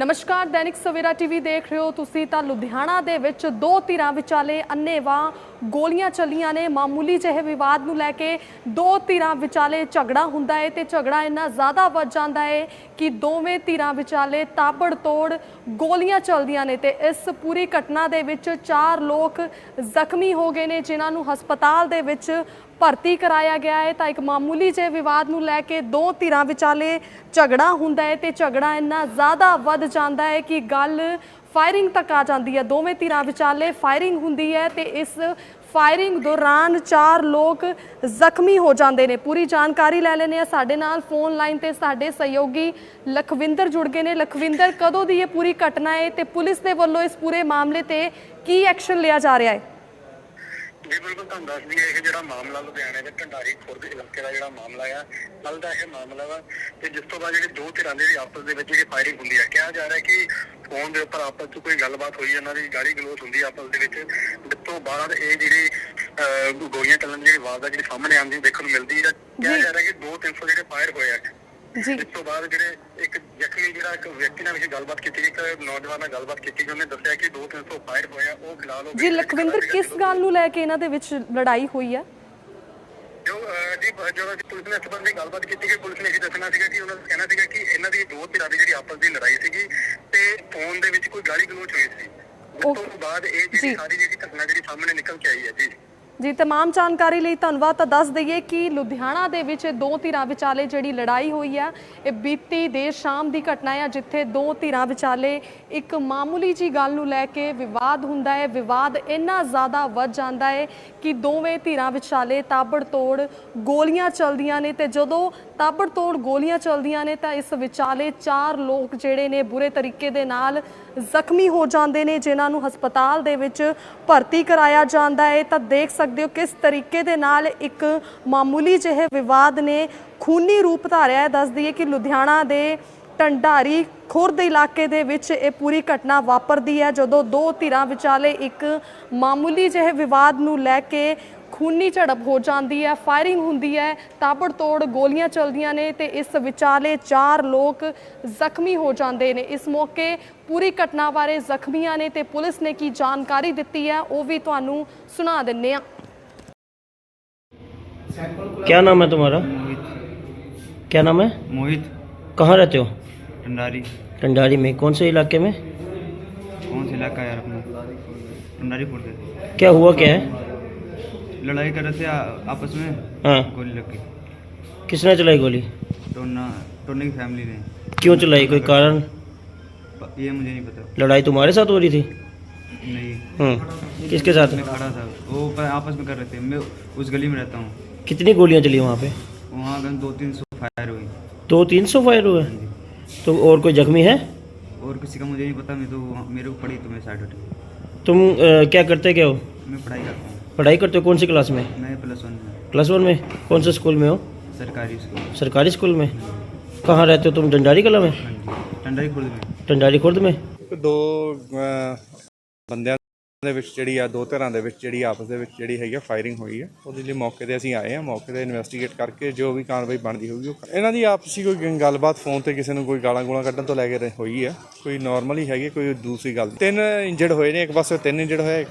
ਨਮਸਕਾਰ, ਦੈਨਿਕ ਸਵੇਰਾ ਟੀਵੀ ਦੇਖ ਰਹੇ ਹੋ ਤੁਸੀਂ ਤਾਂ ਲੁਧਿਆਣਾ ਦੇ ਵਿੱਚ ਦੋ ਧਿਰਾਂ ਵਿਚਾਲੇ ਅੰਨੇਵਾਹ ਗੋਲੀਆਂ ਚੱਲੀਆਂ ਨੇ। ਮਾਮੂਲੀ ਜਿਹੇ ਵਿਵਾਦ ਨੂੰ ਲੈ ਕੇ ਦੋ ਧਿਰਾਂ ਵਿਚਾਲੇ ਝਗੜਾ ਹੁੰਦਾ ਹੈ ਤੇ ਝਗੜਾ ਇੰਨਾ ਜ਼ਿਆਦਾ ਵੱਧ ਜਾਂਦਾ ਹੈ ਕਿ ਦੋਵੇਂ ਧਿਰਾਂ ਵਿਚਾਲੇ ਤਾਬੜ ਤੋੜ ਗੋਲੀਆਂ ਚੱਲਦੀਆਂ ਨੇ ਤੇ ਇਸ ਪੂਰੀ ਘਟਨਾ ਦੇ ਵਿੱਚ ਚਾਰ ਲੋਕ ਜ਼ਖਮੀ ਹੋ ਗਏ ਨੇ, ਜਿਨ੍ਹਾਂ ਨੂੰ ਹਸਪਤਾਲ ਦੇ ਵਿੱਚ ਭਰਤੀ ਕਰਾਇਆ ਗਿਆ ਹੈ ਤਾਂ ਇੱਕ ਮਾਮੂਲੀ ਜਿਹੇ ਵਿਵਾਦ ਨੂੰ ਲੈ ਕੇ ਦੋ ਧਿਰਾਂ ਵਿਚਾਲੇ ਝਗੜਾ ਹੁੰਦਾ ਹੈ ਤੇ ਝਗੜਾ ਇੰਨਾ ਜ਼ਿਆਦਾ ਵੱਧ ਜਾਂਦਾ ਹੈ ਕਿ ਗੱਲ ਫਾਇਰਿੰਗ ਤੱਕ ਆ ਜਾਂਦੀ ਹੈ। ਦੋਵੇਂ ਧਿਰਾਂ ਵਿਚਾਲੇ ਫਾਇਰਿੰਗ ਹੁੰਦੀ ਹੈ ਤੇ ਇਸ ਫਾਇਰਿੰਗ ਦੌਰਾਨ ਚਾਰ ਲੋਕ ਜ਼ਖਮੀ ਹੋ ਜਾਂਦੇ ਨੇ। ਪੂਰੀ ਜਾਣਕਾਰੀ ਲੈ ਲੈਣੇ ਆ ਸਾਡੇ ਨਾਲ ਫੋਨ ਲਾਈਨ ਤੇ ਸਾਡੇ ਸਹਿਯੋਗੀ ਲਖਵਿੰਦਰ ਜੁੜ ਗਏ ਨੇ। ਲਖਵਿੰਦਰ, ਕਦੋਂ ਦੀ ਇਹ ਪੂਰੀ ਘਟਨਾ ਹੈ ਤੇ ਪੁਲਿਸ ਦੇ ਵੱਲੋਂ ਇਸ ਪੂਰੇ ਮਾਮਲੇ ਤੇ ਕੀ ਐਕਸ਼ਨ ਲਿਆ ਜਾ ਰਿਹਾ ਹੈ? ਜੀ ਬਿਲਕੁਲ ਤੁਹਾਨੂੰ ਦੱਸ ਦਈਏ ਇਹ ਜਿਹੜਾ ਮਾਮਲਾ ਲੁਧਿਆਣੇ ਦੇ ਢੰਡਾਰੀ ਖੁਰਦ ਇਲਾਕੇ ਦਾ ਜਿਹੜਾ ਮਾਮਲਾ ਆ ਕੱਲ ਦਾ ਇਹ ਮਾਮਲਾ ਵਾ ਤੇ ਜਿਸ ਤੋਂ ਬਾਅਦ ਜਿਹੜੇ ਦੋ ਧਿਰਾਂ ਦੇ ਆਪਸ ਦੇ ਵਿੱਚ ਜਿਹੜੀ ਫਾਇਰਿੰਗ ਹੁੰਦੀ ਹੈ ਕਿਹਾ ਜਾ ਰਿਹਾ ਕਿ ਫੋਨ ਦੇ ਉੱਪਰ ਆਪਸ 'ਚ ਕੋਈ ਗੱਲਬਾਤ ਹੋਈ ਇਹਨਾਂ ਦੀ ਗਾਲੀ ਗਲੋਚ ਹੁੰਦੀ ਆਪਸ ਦੇ ਵਿੱਚ ਜਿਸ ਤੋਂ ਬਾਅਦ ਇਹ ਜਿਹੜੀ ਗੋਲੀਆਂ ਚੱਲਣ ਦੀ ਜਿਹੜੀ ਆਵਾਜ਼ ਆ ਜਿਹੜੀ ਸਾਹਮਣੇ ਆਉਂਦੀ ਦੇਖਣ ਨੂੰ ਮਿਲਦੀ ਹੈ ਕਿਹਾ ਜੀ। ਰਿਹਾ ਕਿ ਦੋ 300 ਜਿਹੜੇ ਫਾਇਰ ਹੋਏ ਆ ਜੀ। ਇਸ ਤੋਂ ਬਾਅਦ ਜਿਹੜੇ ਇੱਕ ਜ਼ਖਮੀ ਜਿਹੜਾ ਇੱਕ ਵਿਅਕਤੀ ਨਾਲ ਵੀ ਗੱਲਬਾਤ ਕੀਤੀ ਇੱਕ ਨੌਜਵਾਨ ਨਾਲ ਗੱਲਬਾਤ ਕੀਤੀ ਕਿ ਉਹਨੇ ਦੱਸਿਆ ਕਿ ਦੋ 300 ਫਾਇਰ ਹੋਏ ਆ ਉਹ ਫਿਲਹਾਲ ਉਹ ਜੀ ਲਖਵਿੰਦਰ ਕਿਸ ਗੱਲ ਨੂੰ ਲੈ ਕੇ ਇਹਨਾਂ ਦੇ ਵਿੱਚ ਲੜਾਈ ਹੋਈ ਹੈ? ਜੋ ਅਹ, ਜੀ ਬ- ਜਦੋਂ ਅਸੀਂ ਪੁਲਿਸ ਨੇ ਇਸ ਸੰਬੰਧੀ ਗੱਲਬਾਤ ਕੀਤੀ ਕਿ ਪੁਲਿਸ ਨੇ ਇਹ ਦੱਸਣਾ ਸੀਗਾ ਕਿ ਉਹਨਾਂ ਦਾ ਕਹਿਣਾ ਸੀਗਾ ਕਿ ਇਹਨਾਂ ਦੀ ਦੋ ਧਿਰਾਂ ਦੀ ਜਿਹੜੀ ਆਪਸ ਦੀ ਲੜਾਈ ਸੀਗੀ ਤੇ ਫੋਨ ਦੇ ਵਿੱਚ ਕੋਈ ਗਾਲੀ ਗਲੋਚ ਹੋਈ ਸੀ। ਉਸ ਤੋਂ। ਬਾਅਦ ਇਹ ਜੀ। ਜਿਹੜੀ ਸਾਰੀ ਜਿਹੜੀ ਘਟਨਾ ਜਿਹੜੀ ਸਾਹਮਣੇ ਨਿਕਲ ਕੇ ਆਈ ਹੈ ਜੀ। ਜੀ तमाम ਜਾਣਕਾਰੀ ਲਈ ਧੰਨਵਾਦ ਤਾਂ ਦੱਸ ਦਈਏ ਕਿ ਲੁਧਿਆਣਾ ਦੇ ਵਿੱਚ ਇਹ ਦੋ ਧਿਰਾਂ ਵਿਚਾਲੇ ਜਿਹੜੀ ਲੜਾਈ ਹੋਈ ਹੈ ਇਹ ਬੀਤੀ ਦੇਰ ਸ਼ਾਮ ਦੀ ਘਟਨਾ ਹੈ ਜਿੱਥੇ ਦੋ ਧਿਰਾਂ ਵਿਚਾਲੇ ਇੱਕ ਮਾਮੂਲੀ ਜੀ ਗੱਲ ਨੂੰ ਲੈ ਕੇ ਵਿਵਾਦ ਹੁੰਦਾ ਹੈ ਵਿਵਾਦ ਇੰਨਾ ਜ਼ਿਆਦਾ ਵੱਧ ਜਾਂਦਾ ਹੈ ਕਿ ਦੋਵੇਂ ਧਿਰਾਂ ਵਿਚਾਲੇ ਤਾਬੜਤੋੜ ਗੋਲੀਆਂ ਚੱਲਦੀਆਂ ਨੇ ਤੇ ਜਦੋਂ ਤਾਬੜਤੋੜ ਗੋਲੀਆਂ ਚੱਲਦੀਆਂ ਨੇ ਤਾਂ ਇਸ ਵਿਚਾਲੇ ਚਾਰ ਲੋਕ ਜਿਹੜੇ ਨੇ ਬੁਰੇ ਤਰੀਕੇ ਦੇ ਨਾਲ ਜ਼ਖਮੀ ਹੋ ਜਾਂਦੇ ਨੇ, ਜਿਨ੍ਹਾਂ ਨੂੰ ਹਸਪਤਾਲ ਦੇ ਵਿੱਚ ਭਰਤੀ ਕਰਾਇਆ ਜਾਂਦਾ ਹੈ। ਤਾਂ ਦੇਖ ਸਕਦੇ ਹੋ ਕਿਸ ਤਰੀਕੇ ਦੇ ਨਾਲ ਇੱਕ ਮਾਮੂਲੀ ਜਿਹੇ ਵਿਵਾਦ ਨੇ ਖੂਨੀ ਰੂਪ ਧਾਰਿਆ ਹੈ। ਦੱਸ ਦਈਏ ਕਿ ਲੁਧਿਆਣਾ ਦੇ ਟੰਡਾਰੀ ਖੁਰਦ ਇਲਾਕੇ ਦੇ ਵਿੱਚ ਇਹ ਪੂਰੀ ਘਟਨਾ ਵਾਪਰਦੀ ਹੈ। ਜਦੋਂ ਦੋ ਧਿਰਾਂ ਵਿਚਾਲੇ ਇੱਕ ਮਾਮੂਲੀ ਜਿਹੇ ਵਿਵਾਦ ਨੂੰ ਲੈ ਕੇ ਖੂਨੀ ਝੜਪ ਹੋ ਜਾਂਦੀ ਹੈ ਫਾਇਰਿੰਗ ਹੁੰਦੀ ਹੈ ਤਾਬੜਤੋੜ ਗੋਲੀਆਂ ਚੱਲਦੀਆਂ ਨੇ ਤੇ ਇਸ ਵਿਚਾਲੇ ਚਾਰ ਲੋਕ ਜ਼ਖਮੀ ਹੋ ਜਾਂਦੇ ਨੇ ਇਸ ਮੌਕੇ ਪੂਰੀ ਘਟਨਾ ਬਾਰੇ ਜ਼ਖਮੀਆਂ ਨੇ ਤੇ ਪੁਲਿਸ ਨੇ ਕੀ ਜਾਣਕਾਰੀ ਦਿੱਤੀ ਹੈ ਉਹ ਵੀ ਤੁਹਾਨੂੰ ਸੁਣਾ ਦਿੰਨੇ ਆ क्या नाम है तुम्हारा मोहित क्या नाम है मोहित कहाँ रहते हो टंडारी टंडारी में कौन से इलाके में कौन सा इलाका है यार अपना टंडारी पुर से क्या हुआ क्या है लड़ाई कर रहे थे आ- आपस में? हाँ। गोली लग गई। किसने चलाई गोली? टोना टोने की फैमिली ने। क्यों चलाई? कोई कारण? ये मुझे नहीं पता। लड़ाई तुम्हारे साथ हो रही थी? नहीं। हम्म। किसके साथ? मैं खड़ा था। वो पर आपस में कर रहे थे। मैं उस गली में रहता हूँ। कितनी गोलियाँ चली वहाँ पे? वहाँ दो तीन सौ फायर हुई। दो तीन सौ फायर हुए? हाँ तो और कोई जख्मी है? और किसी का मुझे नहीं पता। मैं तो मेरे को पड़ी तुम्हें साइड तुम अ, क्या करते क्या हो? मैं पढ़ाई करता हूँ। पढ़ाई करते हो कौन सी क्लास में मैं प्लस वन में प्लस वन में कौन से स्कूल में हो सरकारी स्कूल सरकारी स्कूल में कहाँ रहते हो तुम डंडारी कला में हाँ जी टंडारी खुर्द में डंडारी खुर्द में ਦੋ ਅਹ, ਬੰਦਿਆਂ ਦੇ ਵਿੱਚ ਜਿਹੜੀ ਆ ਦੋ ਧਿਰਾਂ ਦੇ ਵਿੱਚ ਜਿਹੜੀ ਆਪਸ ਦੇ ਵਿੱਚ ਜਿਹੜੀ ਹੈਗੀ ਆ ਫਾਇਰਿੰਗ ਹੋਈ ਹੈ ਉਹਦੇ ਲਈ ਮੌਕੇ ਤੇ ਅਸੀਂ ਆਏ ਆ ਮੌਕੇ ਤੇ ਇਨਵੈਸਟੀਗੇਟ ਕਰਕੇ ਜੋ ਵੀ ਕਾਰਵਾਈ ਬਣਦੀ ਹੋਊਗੀ ਉਹ ਕਰ- ਇਹਨਾਂ ਦੀ ਆਪਸੀ ਕੋਈ ਗੱਲਬਾਤ ਫੋਨ ਤੇ ਕਿਸੇ ਨੂੰ ਕੋਈ ਗਾਲਾਂ ਗੂਲਾਂ ਕੱਢਣ ਤੋਂ ਲੈ ਕੇ ਹੋਈ ਹੈ ਕੋਈ ਨਾਰਮਲ ਹੀ ਹੈਗੀ ਕੋਈ ਦੂਸਰੀ ਗੱਲ ਤਿੰਨ ਇੰਜਰਡ ਹੋਏ ਨੇ ਇੱਕ ਪਾਸੇ ਤਿੰਨ ਇੰਜਰਡ ਹੋਏ